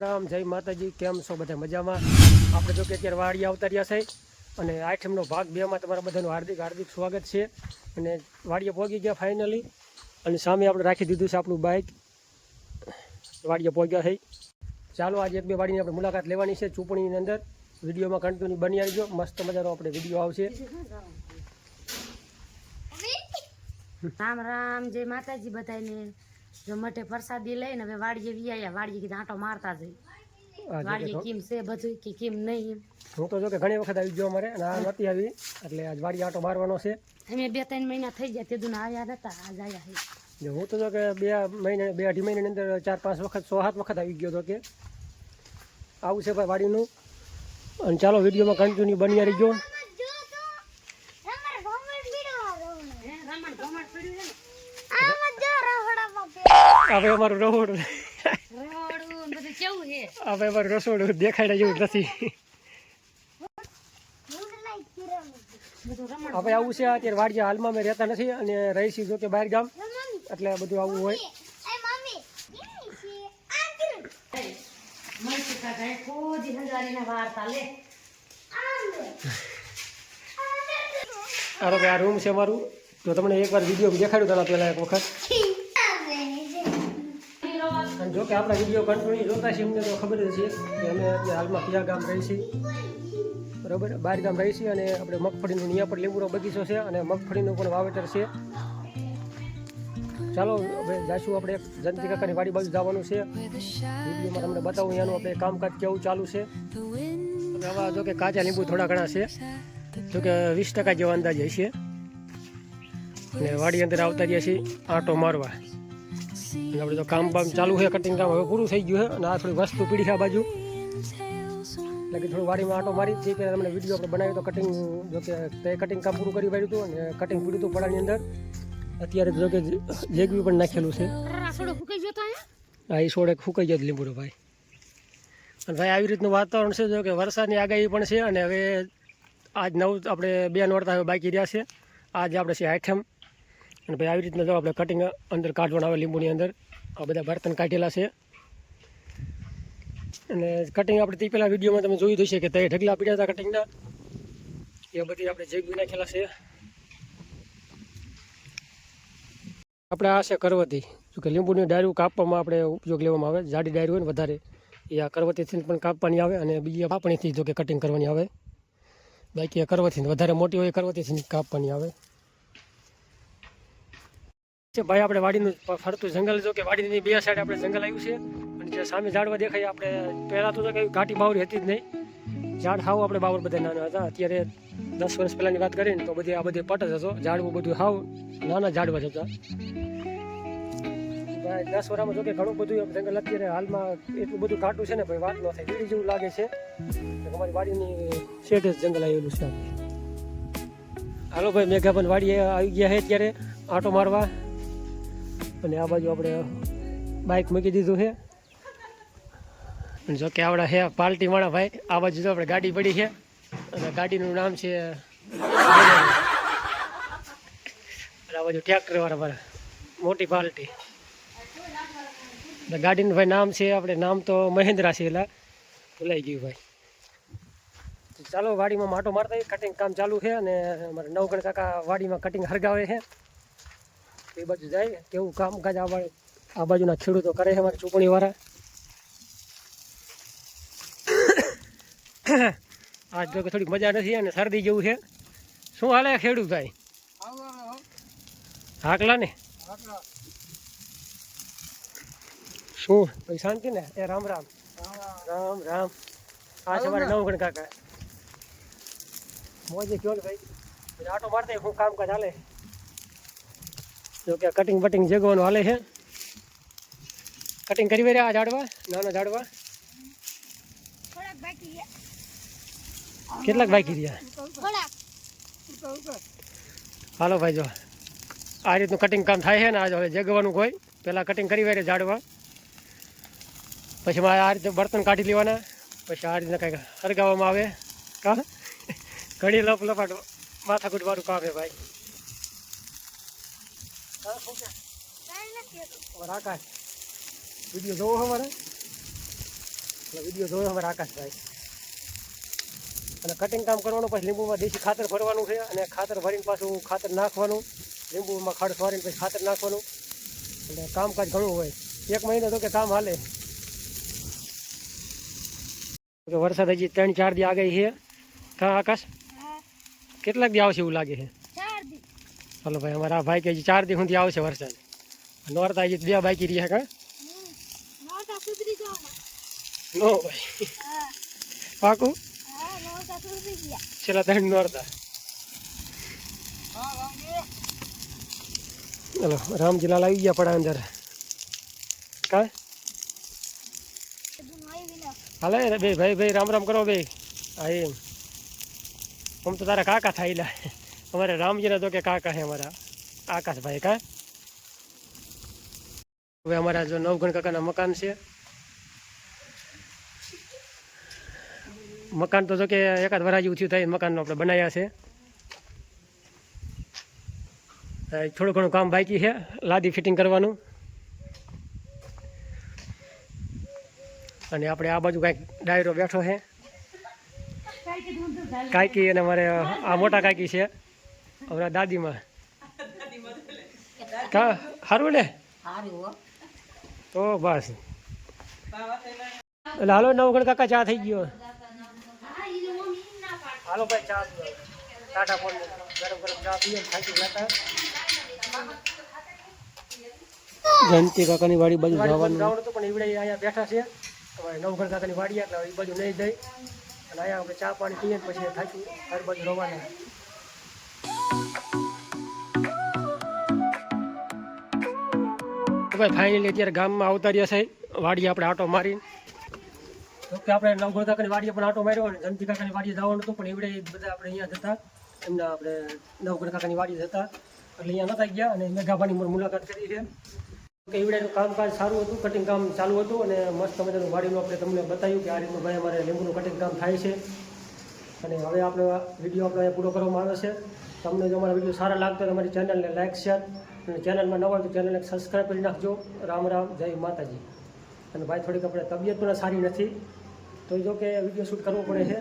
રામ જય માતાજી, કેમ છો બધા મજામાં? આપણે જો કે અત્યારે વાડી આવતા રહ્યા છે અને આઠમનો ભાગ બેમાં તમારા બધાનું હાર્દિક હાર્દિક સ્વાગત છે. અને વાડીએ પહોંચી ગયા ફાઇનલી અને સામે આપણે રાખી દીધું છે આપણું બાઇક વાડીએ પહોંચ્યા છે. ચાલો આજે એક બે વાડીની આપણે મુલાકાત લેવાની છે ચૂંટણીની અંદર. વિડીયોમાં કન્ટિન્યુ બની આવજો. મસ્ત મજાનો આપણે વીડિયો આવશે. રામ રામ, જય માતાજી બધાને. જો મઠે પ્રસાદી લઈને હવે વાડીએ વિયા વાડીએ કીધું આંટો મારતા જઈ. વાડીએ કેમ છે બધું કે કેમ નહીં હું તો જો કે ઘણી વખત આવી ગયો અમારે આ નથી આવી એટલે આજ વાડી આંટો મારવાનો છે. અમે બે ત્રણ મહિના થઈ ગયા તે દુન આવ્યા નતા આજ આવ્યા છે હું તો જો કે બે મહિને બે અઢી મહિનાની અંદર ચાર પાંચ વખત સો સાત વખત આવી ગયો હતો કે આવું છે ભાઈ વાડીનું. અને ચાલો વિડીયોમાં કન્ટિન્યુ બની રહી ગયો. હવે અમારું રહોડ હવે અમારું રસોડું દેખાડે જેવું નથી. હવે આવું છે અત્યારે વાડિયા હાલમાં અમે રહેતા નથી અને રહી છીએ જોકે બહાર ગામ એટલે બધું આવું હોય. વાર્તા લે આ રૂમ છે અમારું તો તમને એકવાર વીડિયો દેખાડ્યું તારા પહેલાં એક વખત. અને જો કે આપણા વીડિયો કન્ટિન્યુ જોતા છીએ, અમને તો ખબર જ છે કે અમે અત્યારે હાલમાં કયા ગામ રહી છીએ. બરાબર? બાર ગામ રહી છીએ અને આપણે મગફળીનું અહીંયા પણ લીંબુનો બગીચો છે અને મગફળીનું પણ વાવેતર છે. ચાલો, હવે જાશું આપણે જનતી કાકાની વાડી બાજુ જવાનું છે. વિડીયોમાં તમને બતાવું એનું આપણે કામકાજ કેવું ચાલુ છે. આવા જો કે કાચા લીંબુ થોડા ઘણા છે. જો કે વીસ ટકા જેવા અંદાજે છે. અને વાડી અંદર આવતા રહ્યા છીએ આંટો મારવા. અને આપણે તો કામ બામ ચાલુ છે કટિંગ કામ હવે પૂરું થઈ ગયું છે અને આ થોડી વસ્તુ પીડી છે આ બાજુ. એટલે કે થોડું વાડીમાં આંટો મારી જે પહેલાં તમને વીડિયો આપણે બનાવ્યો તો કટિંગ જો કે તે કટિંગ કામ પૂરું કરી પાડ્યું હતું અને કટિંગ પીડ્યું હતું પડાની અંદર. અત્યારે જો કે જેગવી પણ નાખેલું છે. હા એ સોડે ફૂકાઈ ગયો લીંબુડો ભાઈ. અને ભાઈ આવી રીતનું વાતાવરણ છે જો કે વરસાદની આગાહી પણ છે અને હવે આજ નવ આપણે બે નોરતા હવે બાકી રહ્યા છે. આજ આપણે છે આઠમ. અને ભાઈ આવી રીતના જો આપણે કટિંગ અંદર કાઢવાના આવે લીંબુની અંદર, આ બધા બર્તન કાઢેલા છે. અને કટિંગ આપણે તે પહેલાં વિડીયોમાં તમે જોયું હશે કે તે ઢગલા પીડ્યા હતા કટિંગના એ બધી આપણે જેગવી નાખેલા છે. આપણે આ છે કરવતી. જો કે લીંબુની ડાયરું કાપવામાં આપણે ઉપયોગ લેવામાં આવે. જાડી ડાયરું હોય ને વધારે, એ આ કરવતીથી પણ કાપવાની આવે અને બીજી પાપણીથી જો કે કટિંગ કરવાની આવે. બાકી આ કરવતી વધારે મોટી હોય એ કરવતીથી કાપવાની આવે. ભાઈ આપણે વાડીનું ફરતું જંગલ જો કે વાડીની બે સાઈડ આપણે જંગલ આવ્યું છે. અને જે સામે ઝાડવા દેખાય, આપણે પહેલાં તો કંઈ ઘાટી બાવરી હતી જ નહીં. ઝાડ હાવ આપણે બાવર બધા નાના હતા. અત્યારે દસ વર્ષ પહેલાંની વાત કરીએ ને તો બધી, આ બધી પટ જ હતો. ઝાડવું બધું હાવ નાના ઝાડવા જ હતા. દસ વર્ષમાં જો કે ઘણું બધું જંગલ અત્યારે હાલમાં એટલું બધું ઘાટું છે ને ભાઈ, વાત ન થાય. વીડી જેવું લાગે છે. અમારી વાડીની શેઠ જંગલ આવેલું છે. હાલો ભાઈ, મેઘાબન વાડીએ આવી ગયા છે અત્યારે આંટો મારવા. અને આ બાજુ આપણે બાઇક મૂકી દીધું છે. જો કે આવડા હે પાર્ટી વાળા ભાઈ, આ બાજુ જો આપણે ગાડી પડી છે. અને ગાડીનું નામ છે આ બાજુ ટ્રેક્ટર વાળા મારા મોટી પાર્ટી ગાડીનું ભાઈ નામ છે, આપણે નામ તો મહેન્દ્રા છે એટલે ભૂલાઈ ગયું ભાઈ. ચાલો વાડીમાં માટો મારતા કટિંગ કામ ચાલુ છે અને અમારા નવગણ કાકા વાડીમાં કટિંગ હરગાવે છે. એ બાજુ જાય કેવું કામકાજ આ બાજુ આ બાજુના ખેડૂતો કરે છે, અમારા ચૂંટણી વાળા આજ જો કે થોડીક મજા નથી, અને શરદી જેવું છે. શું હાલે ખેડૂત ભાઈ? હાકલા ને? શું? ભાઈ શાંતિ ને? એ રામ રામ. રામ રામ. આ છે મારા નવગણ કાકા. મોજે કયો ને ભાઈ? પછી આટો મારતા હું કામકાજ હાલે. જો કે કટિંગ બટિંગ જગવાનું હાલે છે. કટિંગ કરી રહ્યા આ ઝાડવા નાના ઝાડવા. કેટલાક બાકી રહ્યા? હાલો ભાઈ જો આ રીતનું કટિંગ કામ થાય છે ને આજે હવે જગવાનું કોઈ. પહેલાં કટિંગ કરી રહ્યા ઝાડવા. પછી મારે આ રીતે બર્તન કાઢી લેવાના. પછી આ રીતના કંઈક હરગાવવામાં આવે. કા? ઘણી લપ લપાટ માથાકૂટવાળું કામ છે ભાઈ. આકાશ વીડિયો જોવો અમારે વીડિયો જોયો અમારે આકાશભાઈ અને કટિંગ કામ કરવાનું પછી લીંબુમાં દેશી ખાતર ભરવાનું છે અને ખાતર ભરીને પાછું ખાતર નાખવાનું. લીંબુમાં ખાડ ફરીને પછી ખાતર નાખવાનું. એટલે કામકાજ ઘણું હોય. એક મહિનો તો કે કામ હાલે. વરસાદ હજી ત્રણ ચાર દી આગળ છે. કા આકાશ? કેટલાક દી આવશે એવું લાગે છે. ચાલો ભાઈ અમારા ભાઈ કે ચાર દી સુધી આવશે વરસાદ. નોરતા હજી બે બાકી રહ્યા કા? નો ભાઈ. પાકું? છેલ્લા ત્રણ નોરતા. ચલો રામજીલાલ આવી ગયા પડા અંદર. કા? હાલે ભાઈ બે ભાઈ ભાઈ રામ રામ કરો બે હા એમ. આમ તો તારા કાકા થાયલા. અમારે રામજીના તો કે કાકા છે અમારા. આકાશભાઈ કા? હવે અમારા જો નવગણ કાકાના મકાન છે. મકાન તો જો કે એકાદ વરાજી જેવું થાય મકાનનો આપણે બનાવ્યા છે. થોડું ઘણું કામ બાકી છે લાદી ફિટિંગ કરવાનું. અને આપણે આ બાજુ કાંઈક ડાયરો બેઠો છે. કાંઈકી અને મારે આ મોટા કાંઈકી છે. અમારા દાદીમાં કા સારું ને તો બસ એટલે હાલો નવગણ કાકા ચા થઈ ગયો હાલો ભાઈ ચા. ટાટા ફોન ગરમ ગરમ ચા પીએ થાકી જતા જયંતિ કાકાની વાડી બાજુ જવાનું ગ્રાઉન્ડ હતું પણ ઈવડે અહીંયા બેઠા છે હવે નવગણ કાકાની વાડી એટલે એ બાજુ નહીં જઈ અને અહીંયા આપણે ચા પાણી પીએ ને પછી થાકી હર બાજુ રવાના ભાઈ ફાઇનલી અત્યારે ગામમાં આવતા રહ્યા છે. વાડી આપણે આટો મારીને. જોકે આપણે નવગણ કાકાની વાડીએ પણ આટો માર્યો અને જયંતિ કાકાની વાડીએ જવાનું હતું પણ એવડે બધા આપણે અહીંયા જતા એમના આપણે નવગણ કાકાની વાડીએ જતા એટલે અહીંયા નતા ગયા અને મેઘાભાની પણ મુલાકાત કરી છે. કે ઈવડેનું કામકાજ સારું હતું કટિંગ કામ ચાલુ હતું અને મસ્ત મજાનું વાડીનું આપણે તમને બતાવ્યું કે આ રીતનું ભાઈ અમારે લીંબુનું કટિંગ કામ થાય છે. અને હવે આપણે વીડિયો આપણે અહીંયા પૂરો કરવામાં આવે છે. તમને જો અમારા વીડિયો સારા લાગતો હોય અમારી ચેનલને લાઇક શેર અને ચેનલમાં નવા હોય તો ચેનલને સબસ્ક્રાઈબ કરી નાખજો. રામ રામ, જય માતાજી. અને ભાઈ થોડીક આપણે તબિયત પણ સારી નથી. તો જો કે વીડિયો શૂટ કરવો પડે છે.